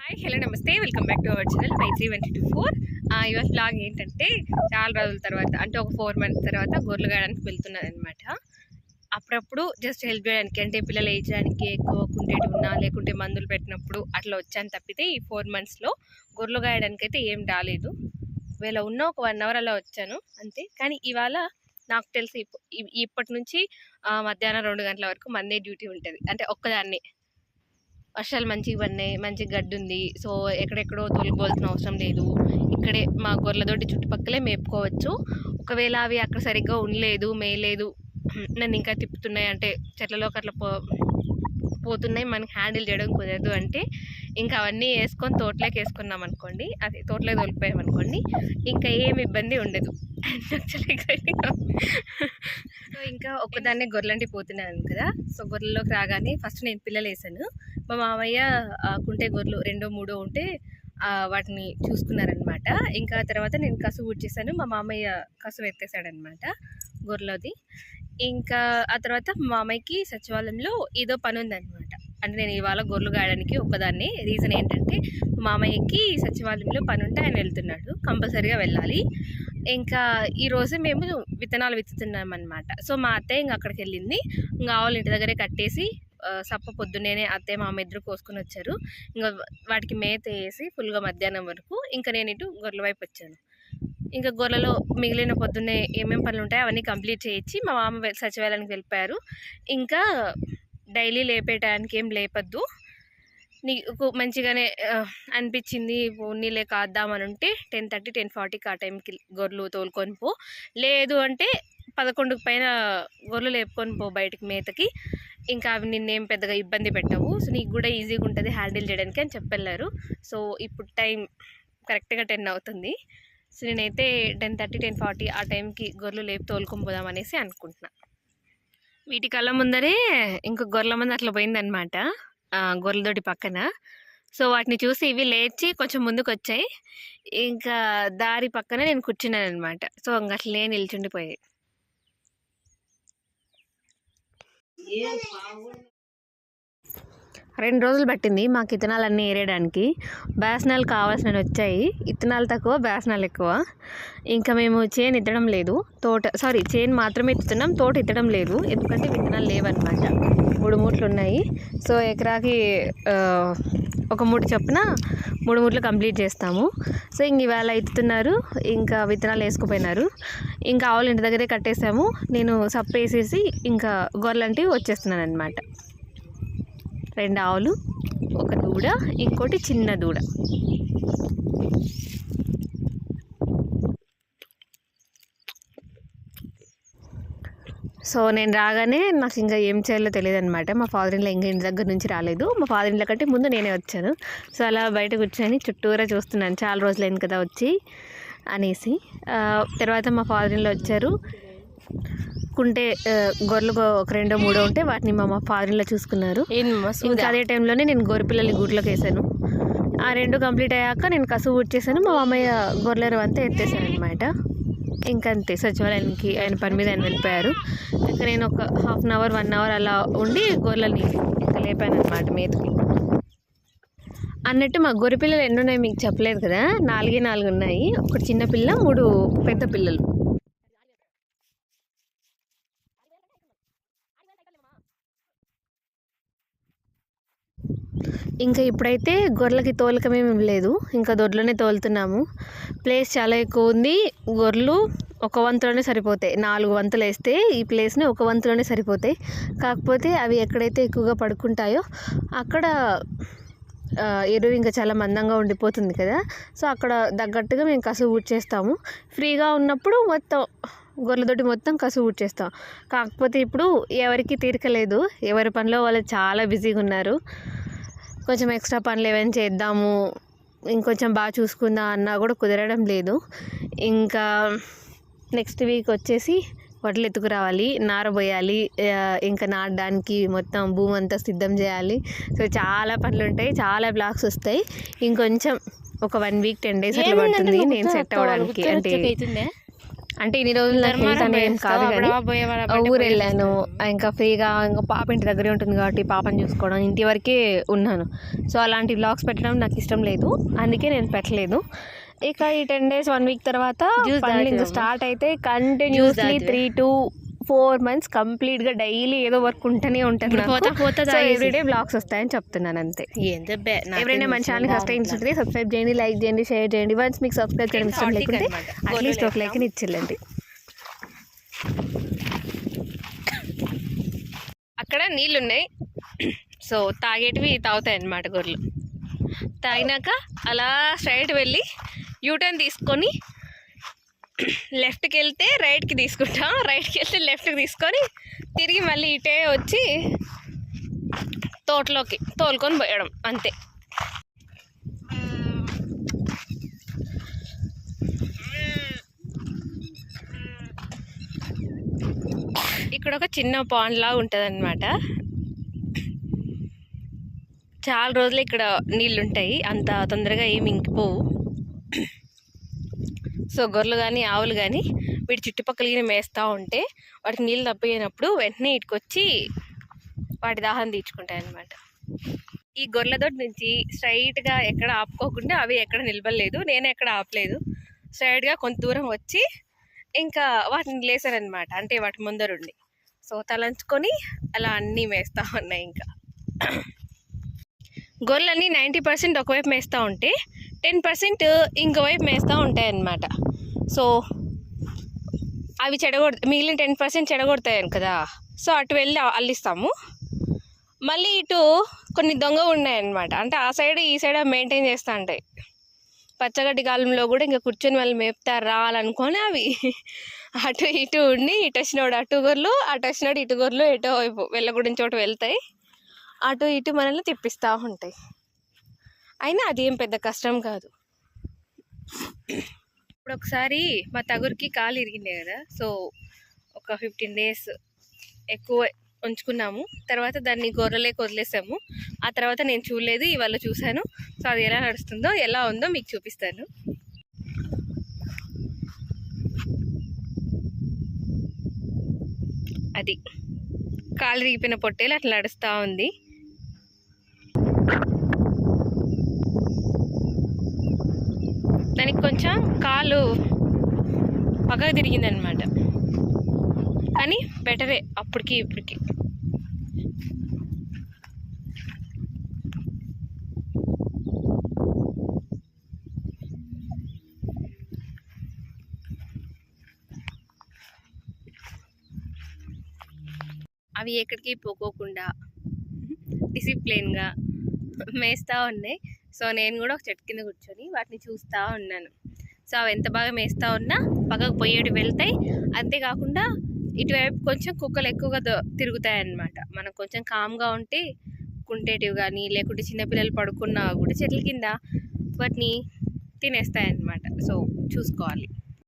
Hi hello namaste. Welcome back to our channel five three one two four ఇవాళ blog ఏంటంటే చాలా రోజుల తర్వాత అంటే ఒక ఫోర్ మంత్స్ తర్వాత గొర్రెలు గాయడానికి వెళ్తున్నాను అనమాట అప్పుడప్పుడు జస్ట్ హెల్ప్ చేయడానికి అంటే పిల్లలు వేయించడానికి ఎక్కువ కుంటేటి ఉన్నా లేకుంటే మందులు పెట్టినప్పుడు అట్లా వచ్చాను తప్పితే ఈ ఫోర్ మంత్స్లో గొర్రెలు గాయడానికి అయితే ఏం రాలేదు. వేళ ఉన్న ఒక వన్ అవర్ అలా వచ్చాను అంతే. కానీ ఇవాళ నాకు తెలిసి ఇప్పటి నుంచి మధ్యాహ్నం రెండు గంటల వరకు మందే డ్యూటీ ఉంటుంది. అంటే ఒక్కదాన్నే. వర్షాలు మంచిగా పడినాయి మంచి గడ్డి ఉంది. సో ఎక్కడెక్కడో తోలుకోవాల్సిన అవసరం లేదు. ఇక్కడే మా గొర్రెలతోటి చుట్టుపక్కలే మేపుకోవచ్చు. ఒకవేళ అవి అక్కడ సరిగ్గా ఉండలేదు మేయలేదు నన్ను ఇంకా తిప్పుతున్నాయి అంటే చెట్లలోకి అట్లా పో పోతున్నాయి మనకి హ్యాండిల్ చేయడం కుదరదు అంటే ఇంకా అవన్నీ వేసుకొని తోటలోకి వేసుకున్నాం అనుకోండి అది తోటలోకి తోలిపోయాం అనుకోండి ఇంకా ఏం ఇబ్బంది ఉండదు. యాక్చువల్లీ ఎక్సైటింగ్ సో ఇంకా ఒక్కదాన్నే గొర్రెలంటి పోతున్నాను కదా సో గొర్రెల్లోకి రాగానే ఫస్ట్ నేను పిల్లలు వేసాను మా మామయ్య కుంటే గొర్రెలు రెండో మూడో ఉంటే వాటిని చూసుకున్నారనమాట ఇంకా తర్వాత నేను కసు ఊడ్చేసాను మా మామయ్య కసు ఎత్తేసాడనమాట గొర్రెలది. ఇంకా ఆ తర్వాత మా మామయ్యకి సచివాలయంలో ఏదో పని ఉందన్నమాట అంటే నేను ఇవాళ గొర్రెలు గాయడానికి ఒకదాన్ని రీజన్ ఏంటంటే మా మామయ్యకి సచివాలయంలో పని ఉంటే ఆయన వెళ్తున్నాడు కంపల్సరీగా వెళ్ళాలి. ఇంకా ఈరోజు మేము విత్తనాలు విత్తుతున్నాం అనమాట సో మా అత్తయ్య ఇంకా అక్కడికి వెళ్ళింది. ఇంకా ఆవులు ఇంటి దగ్గరే కట్టేసి సప్ప పొద్దున్నేనే అత్తయ్య మామ ఇద్దరు కోసుకొని వచ్చారు. ఇంకా వాటికి మేత వేసి ఫుల్గా మధ్యాహ్నం వరకు ఇంకా నేను ఇటు గొర్రెల వైపు వచ్చాను. ఇంకా గొర్రెలో మిగిలిన పొద్దున్నే ఏమేమి పనులు ఉంటాయో అవన్నీ కంప్లీట్ చేయించి మా మామ సచివాలయానికి వెళ్ళిపోయారు. ఇంకా డైలీ లేపేయడానికి ఏం లేపద్దు. నీకు మంచిగానే అనిపించింది ఉన్నీలే కాద్దామని ఉంటే టెన్ థర్టీ టెన్ ఫార్టీకి ఆ టైంకి గొర్రెలు తోలుకొని పో. లేదు అంటే పదకొండుకు పైన గొర్రెలు లేపుకొని పో బయటికి మేతకి. ఇంకా అవి నిన్నేం పెద్దగా ఇబ్బంది పెట్టవు. సో నీకు కూడా ఈజీగా ఉంటుంది హ్యాండిల్ చేయడానికి అని చెప్పెళ్ళారు. సో ఇప్పుడు టైం కరెక్ట్గా టెన్ అవుతుంది. సో నేనైతే టెన్ థర్టీ టెన్ ఫార్టీ ఆ టైంకి గొర్రెలు లేపి తోలుకొని పోదాం అనేసి అనుకుంటున్నా. వీటి కళ్ళ ముందరే ఇంకో గొర్రెల మంది అట్లా పోయిందనమాట గొర్రెలతోటి పక్కన. సో వాటిని చూసి ఇవి లేచి కొంచెం ముందుకు వచ్చాయి ఇంకా దారి పక్కన నేను కూర్చున్నాను అనమాట సో ఇంక అట్లే నిల్చుండిపోయాయి. రెండు రోజులు పట్టింది మాకు ఇత్తనాలన్నీ ఏరేయడానికి. బేసనాలు కావాల్సినవి వచ్చాయి. ఇత్తనాలు తక్కువ బేసనాలు ఎక్కువ. ఇంకా మేము చేను ఎత్తడం లేదు. తోట సారీ చేను మాత్రమే ఎత్తుతున్నాం తోట ఎత్తడం లేదు. ఎందుకంటే విత్తనాలు లేవన్నమాట. మూడు మూట్లు ఉన్నాయి. సో ఎకరాకి ఒక మూడు చొప్పున మూడు మూట్లు కంప్లీట్ చేస్తాము. సో ఇంక ఇవాళ ఎత్తుతున్నారు ఇంకా విత్తనాలు వేసుకుపోయినారు. ఇంకా ఆవులు ఇంటి దగ్గరే కట్టేసాము. నేను సప్పేసేసి ఇంకా గొర్రెలంటివి వచ్చేస్తున్నాను అనమాట రెండు ఆవులు ఒక దూడ ఇంకోటి చిన్న దూడ. సో నేను రాగానే నాకు ఇంకా ఏం చేయాలో తెలియదు అనమాట మా ఫాదర్ ఇంట్లో ఇంకా ఇంటి దగ్గర నుంచి రాలేదు. మా ఫాదర్ ఇంట్లో కంటే ముందు నేనే వచ్చాను. సో అలా బయట కూర్చొని చుట్టూరా చూస్తున్నాను. చాలా రోజులైంది కదా వచ్చి అనేసి. తర్వాత మా ఫాదర్ ఇంట్లో వచ్చారు. కుంటే ఆ, గొర్రెలు ఒక రెండో మూడో ఉంటే వాటిని మా మా ఫాదర్ ఇంట్లో చూసుకున్నారు ఇంకా అదే టైంలోనే నేను గొర్రెపిల్లల్ని గూట్లోకి వేసాను. ఆ రెండు కంప్లీట్ అయ్యాక నేను కసువు ఊడ్చేసాను మా మామయ్య గొర్రెలు అంతా ఎత్తేసాను అనమాట ఇంకా అంతే సచివాలయానికి ఆయన పని మీద ఆయన వెళ్ళిపోయారు. ఇంకా నేను ఒక half an hour one hour అలా ఉండి గొర్రెలని ఇంకా లేపాను అనమాట మీదకి. అన్నట్టు మా గొర్రె పిల్లలు ఎన్ని ఉన్నాయి మీకు చెప్పలేదు కదా? నాలుగే నాలుగు ఉన్నాయి. ఒకటి చిన్న పిల్ల మూడు పెద్ద పిల్లలు. ఇంకా ఇప్పుడైతే గొర్రెలకి తోలకమేమి లేదు. ఇంకా దొడ్లోనే తోలుతున్నాము. ప్లేస్ చాలా ఎక్కువ ఉంది. గొర్రెలు ఒక వంతులోనే సరిపోతాయి. నాలుగు వంతులు వేస్తే ఈ ప్లేస్ని ఒక వంతులోనే సరిపోతాయి. కాకపోతే అవి ఎక్కడైతే ఎక్కువగా పడుకుంటాయో అక్కడ ఎరువు ఇంకా చాలా మందంగా ఉండిపోతుంది కదా. సో అక్కడ తగ్గట్టుగా మేము కసువు ఊడ్చేస్తాము ఫ్రీగా ఉన్నప్పుడు మొత్తం గొర్రెలతోటి మొత్తం కసువు ఊడ్చేస్తాం కాకపోతే ఇప్పుడు ఎవరికి తీరికలేదు ఎవరి పనిలో వాళ్ళు చాలా బిజీగా ఉన్నారు. కొంచెం ఎక్స్ట్రా పనులు ఏమైనా చేద్దాము ఇంకొంచెం బాగా చూసుకుందాం అన్నా కూడా కుదరడం లేదు. ఇంకా నెక్స్ట్ వీక్ వచ్చేసి వడ్లు ఎత్తుకురావాలి నార పోయాలి ఆ, ఇంకా నాటడానికి మొత్తం భూమి అంతా సిద్ధం చేయాలి. సో చాలా పనులు ఉంటాయి చాలా బ్లాక్స్ వస్తాయి. ఇంకొంచెం ఒక వన్ వీక్ టెన్ డేస్ అట్లా పడుతుంది నేను సెట్ అవ్వడానికి. అంటే అంటే ఇన్ని రోజులు నాకు health అనేది ఏం కాదు కానీ ఊరు వెళ్ళాను ఇంకా ఫ్రీగా ఇంకా పాప ఇంటి దగ్గరే ఉంటుంది కాబట్టి పాపని చూసుకోవడం ఇంటి వరకే ఉన్నాను. సో అలాంటి వ్లాగ్స్ పెట్టడం నాకు ఇష్టం లేదు. అందుకే నేను పెట్టలేదు. ఇక ఈ టెన్ డేస్ వన్ వీక్ తర్వాత? స్టార్ట్ అయితే కంటిన్యూస్లీ? త్రీ టు ఫోర్ మంత్స్ కంప్లీట్గా డైలీ ఏదో వర్క్ ఉంటూనే ఉంటుంది పోతా పోతా. ఎవ్రీడే బ్లాగ్స్ వస్తాయని చెప్తున్నాను అంతే. ఎవరైనా మన ఛానల్ ఫస్ట్ టైం చూస్తే సబ్స్క్రైబ్ చేయండి లైక్ చేయండి షేర్ చేయండి. వన్స్ మీకు సబ్స్క్రైబ్ చేయడం ఇష్టం లేకుంటే. అట్లీస్ట్ ఒక లైక్ ఇచ్చిల్లండి అక్కడ నీళ్ళు ఉన్నాయి సో తాగేటివి తాగుతాయి అన్నమాట గొర్రెలు. తాగినాక అలా స్ట్రైట్ వెళ్ళి యూటర్న్ తీసుకొని లెఫ్ట్కి వెళ్తే రైట్కి తీసుకుంటాం. రైట్కి వెళ్తే లెఫ్ట్కి తీసుకొని తిరిగి మళ్ళీ ఇటే వచ్చి తోటలోకి తోలుకొని పోయడం అంతే. ఇక్కడ ఒక చిన్న పాండ్ లాగా ఉంటుంది అనమాట చాలా రోజులు ఇక్కడ నీళ్ళు ఉంటాయి అంత తొందరగా ఏమి ఇంకిపోవు. సో గొర్రెలు కానీ ఆవులు కానీ వీటి చుట్టుపక్కల మేస్తూ ఉంటే వాటికి నీళ్ళు తప్పినప్పుడు వెంటనే ఇటుకొచ్చి వాటి దాహం తీర్చుకుంటాయి అన్నమాట ఈ గొర్రెలతోటి నుంచి స్ట్రైట్గా ఎక్కడ ఆపుకోకుండా అవి ఎక్కడ నిలబడలేదు నేను ఎక్కడ ఆపలేదు. స్ట్రైట్గా కొంత దూరం వచ్చి ఇంకా వాటిని లేసారనమాట అంటే వాటి ముందరుండి. సో తలంచుకొని అలా అన్నీ మేస్తూ ఉన్నాయి ఇంకా. గొర్రెలన్నీ నైంటీ పర్సెంట్ ఒకవైపు మేస్తూ ఉంటే టెన్ పర్సెంట్ ఇంకోవైపు మేస్తూ ఉంటాయి అన్నమాట సో అవి చెడగొడ మిగిలిన టెన్ పర్సెంట్ చెడగొడతాయని కదా. సో అటు వెళ్ళి అల్లిస్తాము. మళ్ళీ ఇటు కొన్ని దొంగ ఉన్నాయన్నమాట. అంటే ఆ సైడ్ ఈ సైడ్ మెయింటైన్ చేస్తూ ఉంటాయి. పచ్చగడ్డి కాలంలో కూడా ఇంకా కూర్చొని వాళ్ళు మేపుతారు రావాలనుకొని అవి. అటు ఇటు ఉండి ఇటు వచ్చినోడు అటు గొర్రెలు అటు వచ్చినోడు ఇటు గొర్రెలు ఎటో వైపు వెళ్ళకూడని చోట వెళ్తాయి. అటు ఇటు మనల్ని తిప్పిస్తూ ఉంటాయి. అయినా అది ఏం పెద్ద కష్టం కాదు. ఇప్పుడు ఒకసారి మా తగురికి కాలు ఇరిగిండే కదా సో ఒక ఫిఫ్టీన్ డేస్ ఎక్కువ ఉంచుకున్నాము. తర్వాత దాన్ని గొర్రెలేకి వదిలేసాము ఆ తర్వాత నేను చూడలేదు ఇవాళ చూశాను. సో అది ఎలా నడుస్తుందో ఎలా ఉందో మీకు చూపిస్తాను. అది. కాలు రిగిపోయిన పొట్టేలు అట్లా నడుస్తూ ఉంది. దానికి కొంచెం కాలు పగ తిరిగిందనమాట కానీ బెటరే అప్పటికి ఇప్పటికి. అవి ఎక్కడికి పోకోకుండా డిసిప్లిన్గా మేస్తూ ఉన్నాయి. సో నేను కూడా ఒక చెట్టు కింద కూర్చొని వాటిని చూస్తూ ఉన్నాను. సో అవి ఎంత బాగా మేస్తూ ఉన్నా పక్కకు పోయేటి వెళ్తాయి. అంతేకాకుండా ఇటువైపు కొంచెం కుక్కలు ఎక్కువగా తిరుగుతాయి అన్నమాట మనం కొంచెం కామ్గా ఉంటే కుంటేటివి కానీ లేకుంటే చిన్నపిల్లలు పడుకున్నా కూడా చెట్ల కింద వాటిని తినేస్తాయి అన్నమాట సో చూసుకోవాలి.